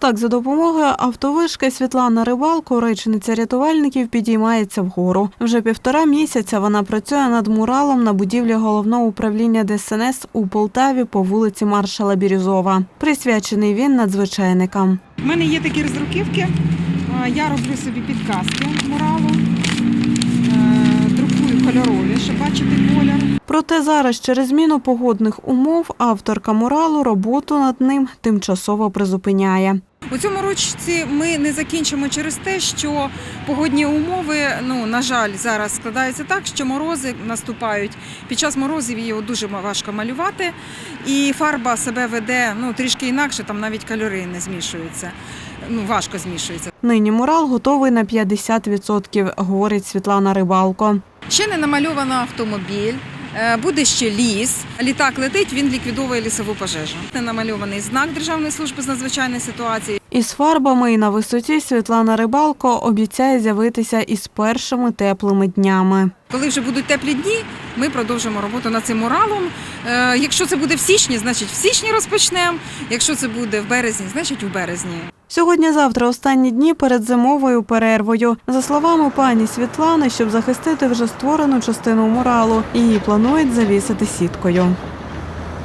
так за допомогою автовишки Світлана Рибалко, речниця рятувальників, підіймається вгору. Вже півтора місяця вона працює над муралом на будівлі головного управління ДСНС у Полтаві по вулиці Маршала Бірюзова. Присвячений він надзвичайникам. У мене є такі роздруківки. Я роблю собі підказки муралу, Е, друкую кольорові, щоб бачити колір. Проте зараз через зміну погодних умов авторка муралу роботу над ним тимчасово призупиняє. У цьому році ми не закінчимо через те, що погодні умови, ну на жаль, зараз складаються так, що морози наступають. Під час морозів його дуже важко малювати, і фарба себе веде ну трішки інакше, там навіть кольори не змішуються. Ну важко змішуються. Нині мурал готовий на 50%, говорить Світлана Рибалко. Ще не намальовано автомобіль. е, Буде ще ліс. Літак летить, він ліквідовує лісову пожежу. Не намальований знак Державної служби з надзвичайної ситуації. Із фарбами і на висоті Світлана Рибалко обіцяє з'явитися із першими теплими днями. Коли вже будуть теплі дні, ми продовжимо роботу над цим муралом. Е, Якщо це буде в січні, значить в січні розпочнемо. Якщо це буде в березні, значить у березні. Сьогодні-завтра останні дні перед зимовою перервою. За словами пані Світлани, щоб захистити вже створену частину муралу, її планують завісити сіткою.